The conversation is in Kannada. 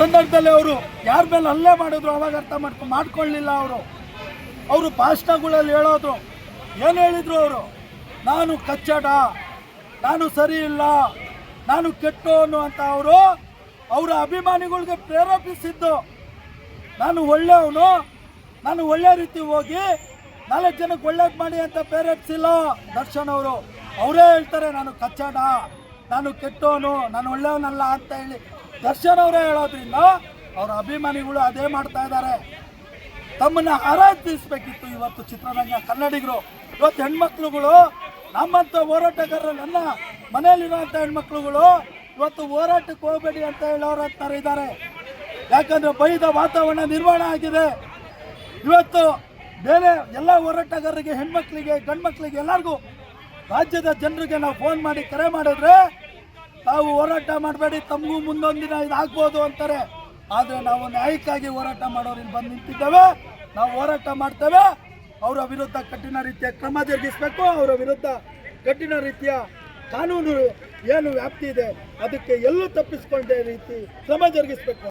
ಸಂದರ್ಭದಲ್ಲಿ ಅವರು ಯಾರ ಮೇಲೆ ಹಲ್ಲೆ ಮಾಡಿದ್ರು ಅವಾಗ ಅರ್ಥ ಮಾಡ್ಕೊ, ಮಾಡ್ಕೊಳ್ಳಿಲ್ಲ ಅವರು. ಅವರು ಭಾಷಣಗಳಲ್ಲಿ ಹೇಳೋದು, ಏನು ಹೇಳಿದ್ರು ಅವರು? ನಾನು ಕಚ್ಚಡ, ನಾನು ಸರಿ ಇಲ್ಲ, ನಾನು ಕೆಟ್ಟವನು ಅಂತ ಅವರು ಅವರ ಅಭಿಮಾನಿಗಳಿಗೆ ಪ್ರೇರೇಪಿಸಿದ್ದು. ನಾನು ಒಳ್ಳೆಯವನು, ನಾನು ಒಳ್ಳೆ ರೀತಿ ಹೋಗಿ ನಾಲ್ಕು ಜನಕ್ಕೆ ಒಳ್ಳೇದು ಮಾಡಿ ಅಂತ ಪ್ರೇರೇಪಿಸಿಲ್ಲ ದರ್ಶನ್ ಅವರು. ಅವರೇ ಹೇಳ್ತಾರೆ, ನಾನು ಕಚ್ಚಡ, ನಾನು ಕೆಟ್ಟವನು, ನಾನು ಒಳ್ಳೆಯವನಲ್ಲ ಅಂತ ಹೇಳಿ. ದರ್ಶನ್ ಅವರೇ ಹೇಳೋದ್ರಿಂದ ಅವರ ಅಭಿಮಾನಿಗಳು ಅದೇ ಮಾಡ್ತಾ ಇದ್ದಾರೆ. ತಮ್ಮನ್ನ ಆರಾಧಿಸಬೇಕಿತ್ತು ಇವತ್ತು ಚಿತ್ರರಂಗ ಕನ್ನಡಿಗರು. ಇವತ್ತು ಹೆಣ್ಮಕ್ಳುಗಳು, ನಮ್ಮಂತ ಹೋರಾಟಗಾರರು ನನ್ನ ಮನೆಯಲ್ಲಿರುವಂಥ ಹೆಣ್ಮಕ್ಳುಗಳು ಇವತ್ತು ಹೋರಾಟಕ್ಕೆ ಹೋಗಬೇಡಿ ಅಂತ ಹೇಳೋರು ಅಂತಾರೆ ಇದ್ದಾರೆ. ಯಾಕಂದ್ರೆ ಬೈದ ವಾತಾವರಣ ನಿರ್ಮಾಣ ಆಗಿದೆ. ಇವತ್ತು ಬೇರೆ ಎಲ್ಲ ಹೋರಾಟಗಾರರಿಗೆ, ಹೆಣ್ಮಕ್ಳಿಗೆ, ಗಂಡ್ಮಕ್ಳಿಗೆ ಎಲ್ಲರಿಗೂ ರಾಜ್ಯದ ಜನರಿಗೆ ನಾವು ಫೋನ್ ಮಾಡಿ ಕರೆ ಮಾಡಿದ್ರೆ ತಾವು ಹೋರಾಟ ಮಾಡಬೇಡಿ, ತಮಗೂ ಮುಂದೊಂದು ದಿನ ಇದಾಗ್ಬೋದು ಅಂತಾರೆ. ಆದರೆ ನಾವು ನ್ಯಾಯಕ್ಕಾಗಿ ಹೋರಾಟ ಮಾಡೋರು ಇಲ್ಲಿ ಬಂದು ನಿಂತಿದ್ದೇವೆ. ನಾವು ಹೋರಾಟ ಮಾಡ್ತೇವೆ. ಅವರ ವಿರುದ್ಧ ಕಠಿಣ ರೀತಿಯ ಕ್ರಮ ಜರುಗಿಸಬೇಕು. ಅವರ ವಿರುದ್ಧ ಕಠಿಣ ರೀತಿಯ ಕಾನೂನು ಏನು ವ್ಯಾಪ್ತಿ ಇದೆ, ಅದಕ್ಕೆ ಎಲ್ಲೂ ತಪ್ಪಿಸ್ಕೊಂಡೇ ರೀತಿ ಕ್ರಮ ಜರುಗಿಸಬೇಕು.